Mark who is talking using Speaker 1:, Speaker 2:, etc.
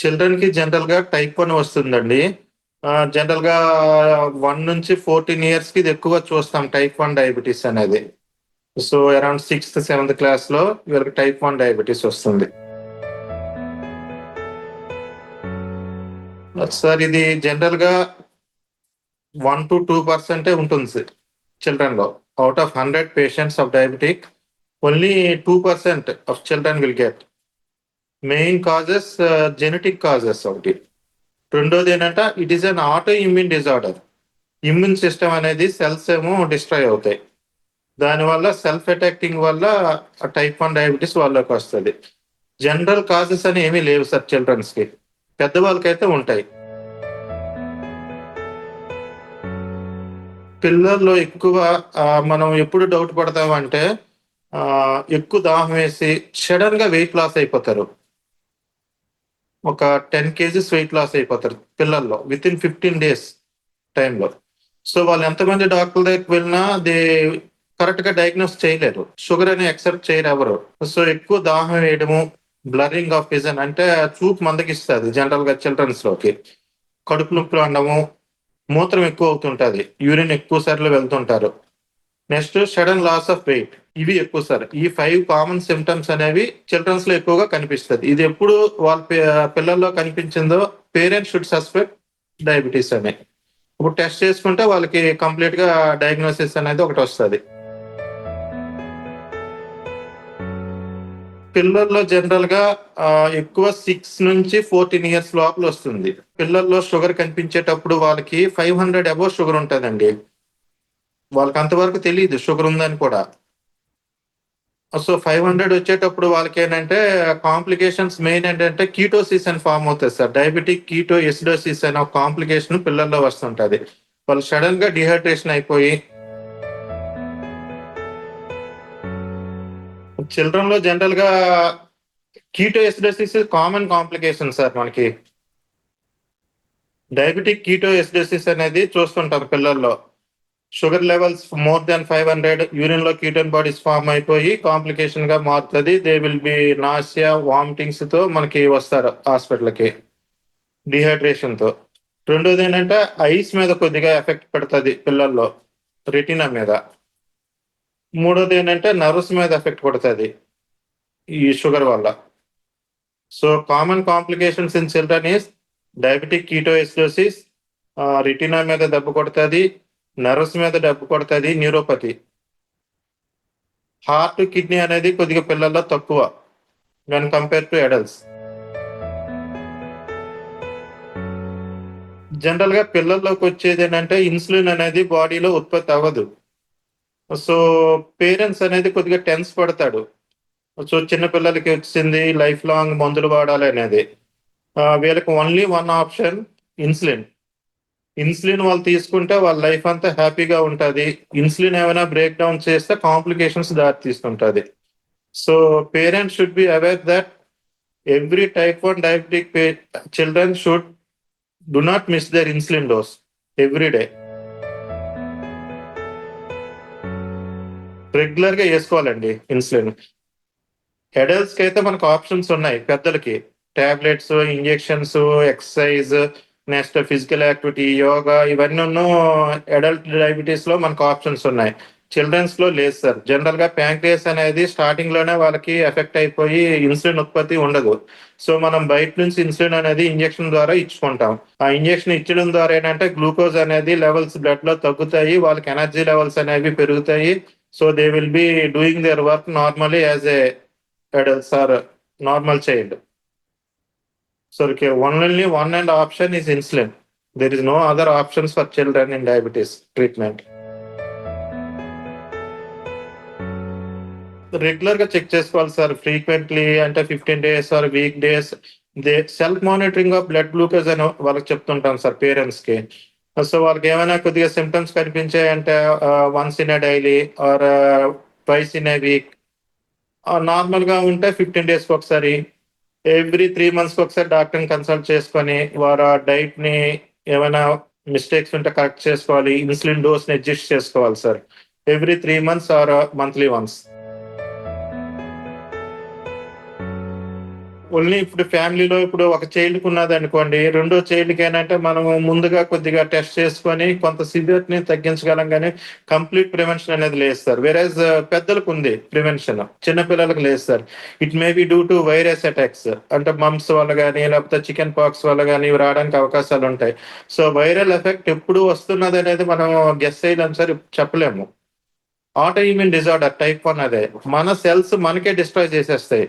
Speaker 1: చిల్డ్రన్కి జనరల్గా type one వస్తుందండి. జనరల్గా వన్ నుంచి ఫోర్టీన్ ఇయర్స్కి ఇది ఎక్కువ చూస్తాం టైప్ వన్ డయాబెటీస్ అనేది. సో అరౌండ్ సిక్స్త్ సెవెంత్ క్లాస్లో వీళ్ళకి టైప్ వన్ డయాబెటీస్ వస్తుంది. సార్ ఇది జనరల్గా వన్ టు టూ పర్సెంటే ఉంటుంది చిల్డ్రన్లో. Out of hundred patients of diabetic only two percent of children will get main causes genetic causes ఒకటి. రెండోది ఏంటంటే it is an autoimmune disorder immune system అనేది cells ఏమో డిస్ట్రాయ్ అవుతాయి. దానివల్ల సెల్ఫ్ అటాక్టింగ్ వల్ల టైప్ వన్ డయాబెటీస్ వాళ్ళకి వస్తుంది. జనరల్ కాజెస్ అని ఏమీ లేవు సార్ చిల్డ్రన్స్కి పెద్దవాళ్ళకైతే ఉంటాయి. పిల్లల్లో ఎక్కువ మనం ఎప్పుడు డౌట్ పడతామంటే ఎక్కువ దాహం వేసి సడన్గా వెయిట్ లాస్ అయిపోతారు. ఒక టెన్ కేజీస్ వెయిట్ లాస్ అయిపోతారు పిల్లల్లో విత్ ఇన్ ఫిఫ్టీన్ డేస్ టైంలో సో వాళ్ళు ఎంతమంది డాక్టర్ దగ్గరికి వెళ్ళినా దే కరెక్ట్గా డయాగ్నోస్ చేయలేరు. షుగర్ అని ఎక్సెప్ట్ చేయరు ఎవరు సో ఎక్కువ దాహం వేయడము బ్లరింగ్ ఆఫ్ విజన్ అంటే చూపు మందకిస్తుంది జనరల్గా చిల్డ్రన్స్లోకి. కడుపు నొప్పులు అనడము మూత్రం ఎక్కువ అవుతుంటది. యూరిన్ ఎక్కువ సార్లు వెళ్తుంటారు. Next sudden loss of weight. ఇవి ఎక్కువ సార్. ఈ ఫైవ్ కామన్ సిమ్టమ్స్ అనేవి చిల్డ్రన్స్లో ఎక్కువగా కనిపిస్తుంది. ఇది ఎప్పుడు వాళ్ళ పిల్లల్లో కనిపించిందో పేరెంట్స్ షుడ్ సస్పెక్ట్ డయాబెటీస్ అని. ఇప్పుడు టెస్ట్ చేసుకుంటే వాళ్ళకి కంప్లీట్గా డయాగ్నోసిస్ అనేది ఒకటి వస్తుంది. పిల్లల్లో జనరల్గా ఎక్కువ సిక్స్ నుంచి ఫోర్టీన్ ఇయర్స్ లోపల వస్తుంది. పిల్లల్లో షుగర్ కనిపించేటప్పుడు వాళ్ళకి ఫైవ్ హండ్రెడ్ అబోవ్ షుగర్ ఉంటుందండి. వాళ్ళకి అంతవరకు తెలియదు షుగర్ ఉందని కూడా. సో ఫైవ్ హండ్రెడ్ వచ్చేటప్పుడు వాళ్ళకి ఏంటంటే కాంప్లికేషన్స్ మెయిన్ ఏంటంటే కీటోసిస్ అని ఫామ్ అవుతుంది సార్. డయాబెటిక్ కీటో ఎసిడోసిస్ అనే ఒక కాంప్లికేషన్ పిల్లల్లో వస్తుంటది. వాళ్ళు సడన్గా డిహైడ్రేషన్ అయిపోయి చిల్డ్రన్లో జనరల్గా keto acidosis common complication sir మనకి. డయాబెటిక్ కీటో ఎసిడోసిస్ అనేది చూస్తుంటారు పిల్లల్లో. Sugar levels more than five hundred యూరిన్లో ketone bodies form అయిపోయి కాంప్లికేషన్గా మారుతుంది. దే విల్ బి నాసియా వామిటింగ్స్తో మనకి వస్తారు హాస్పిటల్కి డిహైడ్రేషన్తో రెండోది ఏంటంటే ఐస్ మీద కొద్దిగా ఎఫెక్ట్ పడుతుంది పిల్లల్లో రెటినా మీద. మూడోది ఏంటంటే నర్వ్స్ మీద ఎఫెక్ట్ పడుతుంది ఈ షుగర్ వల్ల. So common complications in children is diabetic ketoacidosis retina మీద దెబ్బ కొడుతుంది నర్వస్ మీద డబ్బు కొడుతుంది న్యూరోపతి. హార్ట్ కిడ్నీ అనేది కొద్దిగా పిల్లల్లో తక్కువ వెన్ కంపేర్ టు అడల్ట్స్ జనరల్గా పిల్లల్లోకి వచ్చేది ఏంటంటే ఇన్సులిన్ అనేది బాడీలో ఉత్పత్తి అవ్వదు. సో పేరెంట్స్ అనేది కొద్దిగా టెన్స్ పడతాడు సో చిన్న పిల్లలకి వచ్చింది లైఫ్ లాంగ్ మందులు వాడాలి అనేది. Uh, వీళ్ళకి only one option insulin insulin వాళ్ళు తీసుకుంటే వాళ్ళ లైఫ్ అంతా హ్యాపీగా ఉంటుంది. ఇన్సులిన్ ఏమైనా బ్రేక్ డౌన్ చేస్తే complications దారితీస్తుంటుంది. So parents should be aware that every type one diabetic children should do not miss their insulin dose every day. రెగ్యులర్గా వేసుకోవాలండి ఇన్సులిన్. అడల్ట్స్కి అయితే మనకు ఆప్షన్స్ ఉన్నాయి పెద్దలకి. Tablets injections exercise next physical activity yoga ఇవన్నీ adult డయాబెటీస్లో మనకు options ఉన్నాయి. చిల్డ్రన్స్లో లేదు సార్. జనరల్గా ప్యాంక్రియాస్ అనేది స్టార్టింగ్లోనే వాళ్ళకి ఎఫెక్ట్ అయిపోయి ఇన్సులిన్ ఉత్పత్తి ఉండదు. సో మనం బయట నుంచి ఇన్సులిన్ అనేది ఇంజెక్షన్ ద్వారా ఇచ్చుకుంటాం. ఆ ఇంజెక్షన్ ఇచ్చడం ద్వారా ఏంటంటే గ్లూకోజ్ అనేది లెవెల్స్ బ్లడ్లో తగ్గుతాయి వాళ్ళకి ఎనర్జీ లెవెల్స్ అనేవి పెరుగుతాయి. So they will be doing their work normally as a adults or normal child. So okay, only one and option is insulin. There is no other options for children in diabetes treatment. రెగ్యులర్గా check చేసుకోవాలి sir frequently అంటే fifteen days or week days the self monitoring of blood glucose అని వాళ్ళకి చెప్తుంటాం sir పేరెంట్స్కి so వాళ్ళకి ఏమైనా కొద్దిగా symptoms కనిపించాయంటే once in a daily or twice in a week నార్మల్గా ఉంటే ఫిఫ్టీన్ డేస్కి ఒకసారి ఎవ్రీ త్రీ మంత్స్కి ఒకసారి డాక్టర్ని కన్సల్ట్ చేసుకొని వారు ఆ డైట్ని ఏమైనా మిస్టేక్స్ ఉంటే కరెక్ట్ చేసుకోవాలి. ఇన్సులిన్ డోస్ని అడ్జస్ట్ చేసుకోవాలి sir every three months or monthly once only ఇప్పుడు ఫ్యామిలీలో ఇప్పుడు ఒక చైల్డ్కి ఉన్నది అనుకోండి రెండో చైల్డ్కి ఏంటంటే మనం ముందుగా కొద్దిగా టెస్ట్ చేసుకొని కొంత సివియర్ని తగ్గించగలం కానీ కంప్లీట్ ప్రివెన్షన్ అనేది లేదు సార్ వేరేజ్ పెద్దలకు ఉంది ప్రివెన్షన్ చిన్నపిల్లలకు లేస్తారు లేదు sir. It may be due to virus attacks అంటే మమ్స్ వల్ల కానీ లేకపోతే చికెన్ పాక్స్ వల్ల కానీ ఇవి రావడానికి అవకాశాలు ఉంటాయి. సో వైరల్ ఎఫెక్ట్ ఎప్పుడు వస్తున్నది అనేది మనం గెస్ చేయలేం సార్ చెప్పలేము. Auto immune disorder type one అదే. మన సెల్స్ మనకే డిస్ట్రాయ్ చేసేస్తాయి.